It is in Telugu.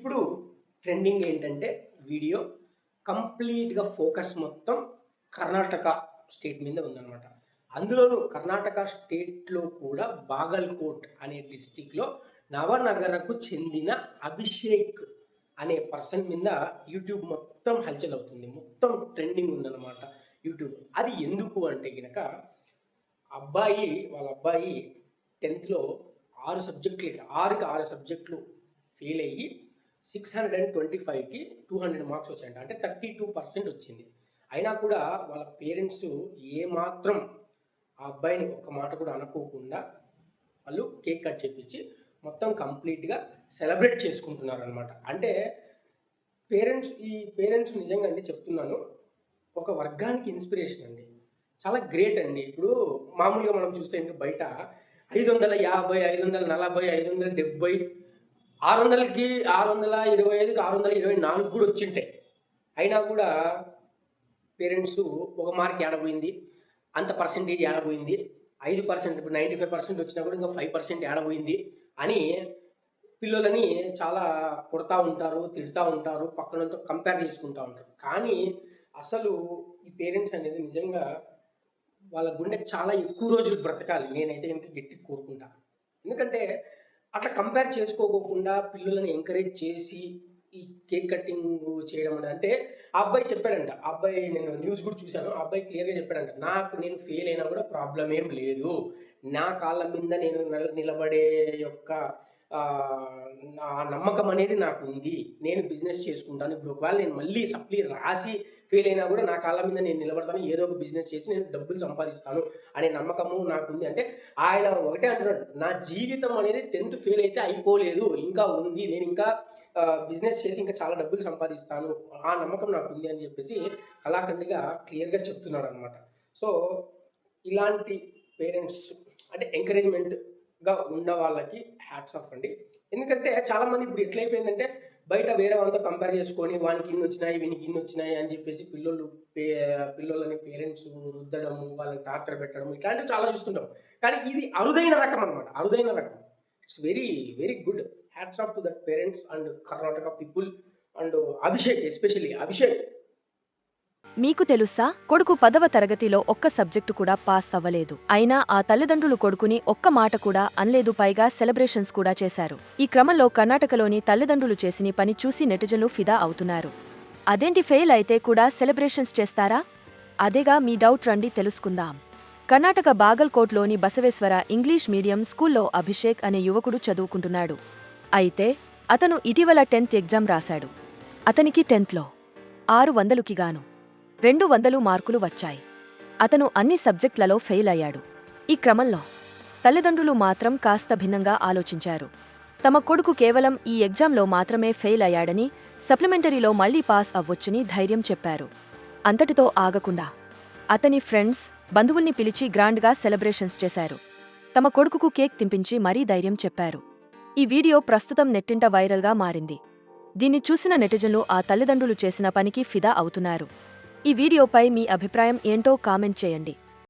ఇప్పుడు ట్రెండింగ్ ఏంటంటే వీడియో కంప్లీట్గా ఫోకస్ మొత్తం కర్ణాటక స్టేట్ మీద ఉందన్నమాట. అందులోనూ కర్ణాటక స్టేట్లో కూడా బాగల్కోట్ అనే డిస్టిక్లో నవనగరకు చెందిన అభిషేక్ అనే పర్సన్ మీద యూట్యూబ్ మొత్తం హల్చల్ అవుతుంది. మొత్తం ట్రెండింగ్ ఉందన్నమాట యూట్యూబ్ అది ఎందుకు అంటే కనుక అబ్బాయి వాళ్ళ అబ్బాయి టెన్త్లో ఆరు సబ్జెక్టులకి ఆరుకి ఆరు సబ్జెక్టులు ఫెయిల్ అయ్యి సిక్స్ హండ్రెడ్ అండ్ ట్వంటీ ఫైవ్కి టూ హండ్రెడ్ మార్క్స్ వచ్చాయంట. అంటే థర్టీ టూ పర్సెంట్ వచ్చింది. అయినా కూడా వాళ్ళ పేరెంట్స్ ఏమాత్రం ఆ అబ్బాయిని ఒక్క మాట కూడా అనుకోకుండా వాళ్ళు కేక్ కట్ చేపించి మొత్తం కంప్లీట్గా సెలబ్రేట్ చేసుకుంటున్నారు అనమాట అంటే పేరెంట్స్ ఈ పేరెంట్స్ నిజంగా అండి చెప్తున్నాను ఒక వర్గానికి ఇన్స్పిరేషన్ అండి. చాలా గ్రేట్ అండి. ఇప్పుడు మామూలుగా మనం చూస్తే ఇంకా బయట ఐదు వందల యాభై ఐదు వందల నలభై ఐదు వందల డెబ్బై ఆరు వందలకి ఆరు వందల ఇరవై ఐదుకి ఆరు వందల ఇరవై నాలుగు కూడా వచ్చింటాయి అయినా కూడా పేరెంట్స్ ఒక మార్క్ ఏడబోయింది అంత పర్సెంటేజ్ ఏడబోయింది ఐదు పర్సెంట్ ఇప్పుడు నైంటీ ఫైవ్ పర్సెంట్ వచ్చినా కూడా ఇంకా ఫైవ్ పర్సెంట్ ఏడబోయింది అని పిల్లలని చాలా కొడతా ఉంటారు తిడతా ఉంటారు పక్కనతో కంపేర్ చేసుకుంటూ ఉంటారు. కానీ అసలు ఈ పేరెంట్స్ అనేది నిజంగా వాళ్ళ గుండె చాలా ఎక్కువ రోజులు బ్రతకాలి. నేనైతే కనుక గట్టి కోరుకుంటాను ఎందుకంటే అట్లా కంపేర్ చేసుకోకుండా పిల్లలని ఎంకరేజ్ చేసి ఈ కేక్ కటింగ్ చేయడం అంటే అబ్బాయి చెప్పాడంట అబ్బాయి నేను న్యూస్ కూడా చూశాను అబ్బాయి క్లియర్గా చెప్పాడంట నాకు నేను ఫెయిల్ అయినా కూడా ప్రాబ్లం ఏం లేదు. నా కాళ్ళ మీద నేను నిలబడే యొక్క నా నమ్మకం అనేది నాకు ఉంది. నేను బిజినెస్ చేసుకుంటాను. ఇప్పుడు ఒకవేళ నేను మళ్ళీ సప్లీ రాసి ఫెయిల్ అయినా కూడా నా కాళ్ళ మీద నేను నిలబడతాను. ఏదో ఒక బిజినెస్ చేసి నేను డబ్బులు సంపాదిస్తాను అనే నమ్మకము నాకు ఉంది అంటే ఆయన ఒకటే అంటున్నాడు నా జీవితం అనేది టెన్త్ ఫెయిల్ అయితే అయిపోలేదు ఇంకా ఉంది. నేను ఇంకా బిజినెస్ చేసి ఇంకా చాలా డబ్బులు సంపాదిస్తాను. ఆ నమ్మకం నాకు ఉంది అని చెప్పేసి కళాఖండిగా క్లియర్గా చెప్తున్నాడు అనమాట సో ఇలాంటి పేరెంట్స్ అంటే ఎంకరేజ్మెంట్గా ఉన్న వాళ్ళకి హ్యాట్స్ ఆఫ్ అండి. ఎందుకంటే చాలామంది ఇప్పుడు ఎట్లయిపోయిందంటే బయట వేరే వాళ్ళతో కంపేర్ చేసుకొని వానికి ఇన్ని వచ్చినాయి వీనికి ఇన్ని వచ్చినాయి అని చెప్పేసి పిల్లలు పే పిల్లలని పేరెంట్స్ రుద్దడము వాళ్ళని టార్చర్ పెట్టడం ఇట్లాంటివి చాలా చూస్తుంటాం. కానీ ఇది అరుదైన రకం అనమాట అరుదైన రకం. It's very very good hats off to that parents and Karnataka people and Abhishek especially Abhishek మీకు తెలుసా కొడుకు పదవ తరగతిలో ఒక్క సబ్జెక్టు కూడా పాస్ అవ్వలేదు. అయినా ఆ తల్లిదండ్రులు కొడుకుని ఒక్క మాట కూడా అనలేదు పైగా సెలబ్రేషన్స్ కూడా చేశారు. ఈ క్రమంలో కర్ణాటకలోని తల్లిదండ్రులు చేసిన పని చూసి నెటిజన్లు ఫిదా అవుతున్నారు. అదేంటి ఫెయిల్ అయితే కూడా సెలబ్రేషన్స్ చేస్తారా? అదేగా మీ డౌట్ రండి తెలుసుకుందాం. కర్ణాటక బాగల్కోట్లోని బసవేశ్వర ఇంగ్లీష్ మీడియం స్కూల్లో అభిషేక్ అనే యువకుడు చదువుకుంటున్నాడు. అయితే అతను ఇటీవల టెన్త్ ఎగ్జామ్ రాశాడు. అతనికి టెన్త్లో ఆరు వందలుకి గాను. రెండు వందలు మార్కులు వచ్చాయి. అతను అన్ని సబ్జెక్టులలో ఫెయిల్ అయ్యాడు. ఈ క్రమంలో తల్లిదండ్రులు మాత్రం కాస్త భిన్నంగా ఆలోచించారు. తమ కొడుకు కేవలం ఈ ఎగ్జామ్లో మాత్రమే ఫెయిల్ అయ్యాడని సప్లిమెంటరీలో మళ్ళీ పాస్ అవ్వొచ్చని ధైర్యం చెప్పారు. అంతటితో ఆగకుండా అతని ఫ్రెండ్స్ బంధువుల్ని పిలిచి గ్రాండ్గా సెలబ్రేషన్స్ చేశారు. తమ కొడుకుకు కేక్ తింపించి మరీ ధైర్యం చెప్పారు. ఈ వీడియో ప్రస్తుతం నెట్టింట వైరల్గా మారింది. దీన్ని చూసిన నెటిజన్లు ఆ తల్లిదండ్రులు చేసిన పనికి ఫిదా అవుతున్నారు. ఈ వీడియోపై మీ అభిప్రాయం ఏంటో కామెంట్ చేయండి.